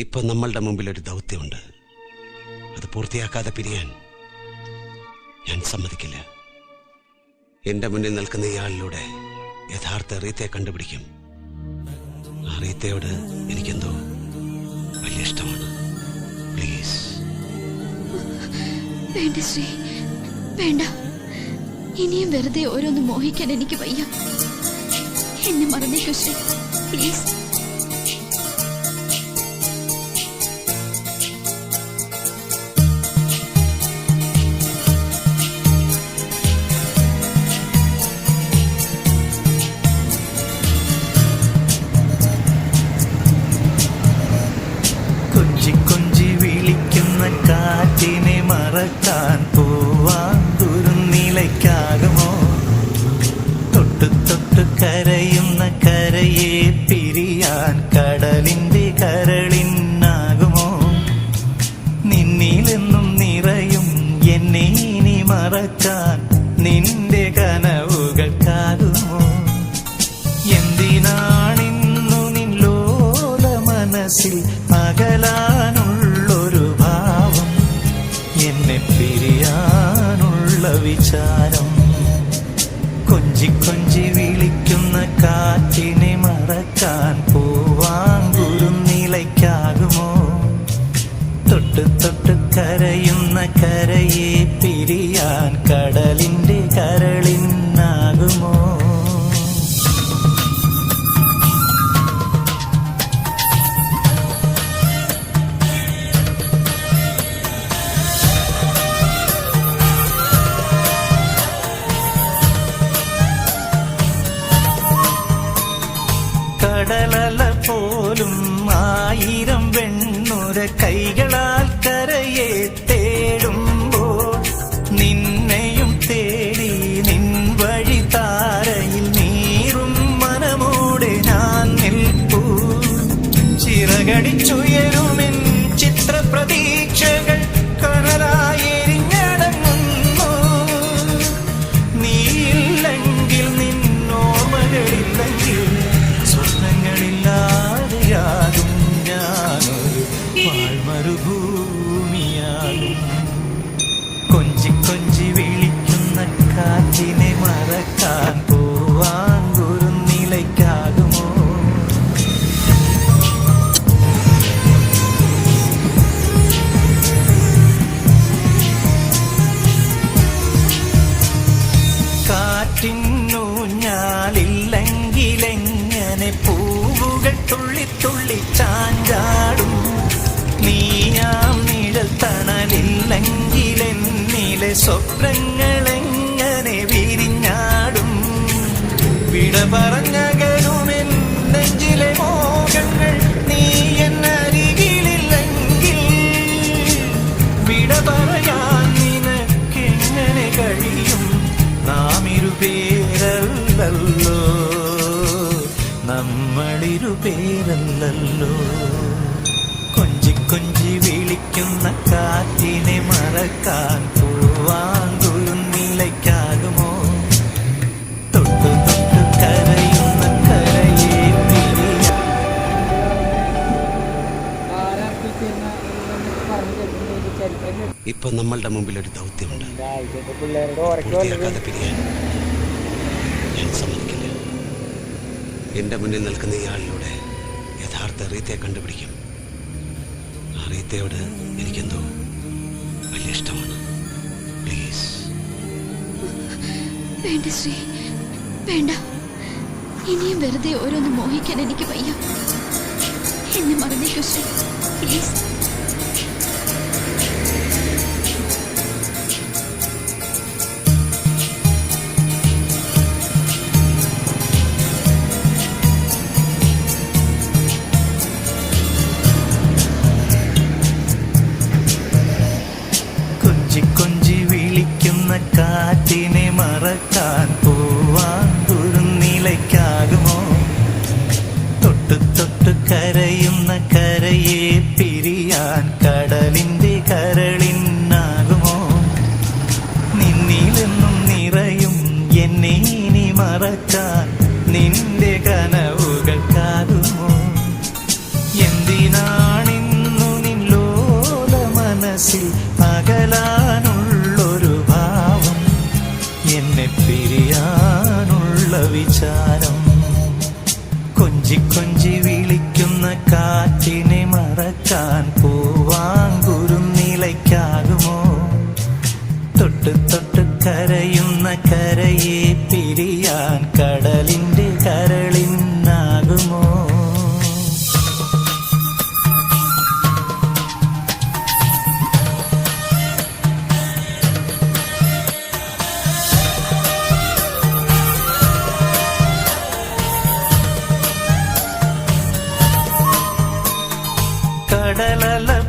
ഇപ്പൊ നമ്മളുടെ മുമ്പിൽ ഒരു ദൗത്യമുണ്ട്. അത് പൂർത്തിയാക്കാതെ പിരിയാൻ ഞാൻ സമ്മതിക്കില്ല. എന്റെ മുന്നിൽ നിൽക്കുന്ന ഇയാളിലൂടെ യഥാർത്ഥ റീത്തെ കണ്ടുപിടിക്കും. ആ റീത്തയോട് എനിക്കെന്തോ വലിയ ഇഷ്ടമാണ്. പ്ലീസ് വേണ്ട ശ്രീ വേണ്ട. ഇനിയും വെറുതെ ഓരോന്ന് മോഹിക്കാൻ എനിക്ക് വയ്യ. എന്നെ മറന്നേക്കു ശ്രീ. പ്ലീസ് കടലിന്റെ കരളിന്നാകുമോ? നിന്നിലെന്നും നിറയും എന്നെ ഇനി മറക്കാൻ നിന്റെ കനവുകൾക്കാകുമോ എന്തിനാണിന്നു നിന്നോല മനസ്സിൽ അകലാനുള്ളൊരു ഭാവം? എന്നെ പിരിയാനുള്ള വിചാരം? കൊഞ്ചി കൊഞ്ചി വിളിക്കുന്ന കാറ്റിനെ മറക്കാൻ പോവാൻ കരയുന്ന കരയെ പിരിയാൻ കടലിന്റെ കരളിന്നാകുമോ കടലല പോലും ആയിരം വെണ്ണുര കൈകളാൽ it. കാറ്റിന്നൂഞ്ഞാലില്ലെങ്കിലെങ്ങനെ പൂവുകൾ തുള്ളി തുള്ളി ചാഞ്ചാടും? നീയാം നിഴൽ തണലില്ലെങ്കിലെന്നിലെ സ്വപ്നങ്ങളെങ്ങനെ വിരിഞ്ഞാടും? വിട പറഞ്ഞകരുമെൻ നെഞ്ചിലെ മോഹങ്ങൾ നമ്മളിരുപേരല്ലോ കൊഞ്ചി കൊഞ്ചി വിളിക്കുന്ന കാറ്റിനെ മറക്കാൻ പോവാൻ നിലയ്ക്കാകുമോ തൊട്ടു തൊട്ടു കരയുന്ന കരയെ ഇപ്പൊ നമ്മളുടെ മുമ്പിൽ ഒരു ദൗത്യമുണ്ട് പിള്ളേരുടെ പിരിയാൻ ഞാൻ സമ്മതിക്കില്ല എന്റെ മുന്നിൽ നിൽക്കുന്ന ഇയാളിലൂടെ യഥാർത്ഥ റീത്തെ കണ്ടുപിടിക്കും. ആ റീത്തയോട് എനിക്കെന്തോ വലിയ ഇഷ്ടമാണ്. പ്ലീസ് വേണ്ട ശ്രീ വേണ്ട. ഇനിയും വെറുതെ ഓരോന്ന് മോഹിക്കാൻ എനിക്ക് വയ്യ. എന്നെ മറന്നേക്കും ശ്രീ. പ്ലീസ് ചെയ്യാനുള്ള വിചാരം. കൊഞ്ചി കൊഞ്ചി വിളിക്കുന്ന കാറ്റിനെ മറക്കാൻ la la la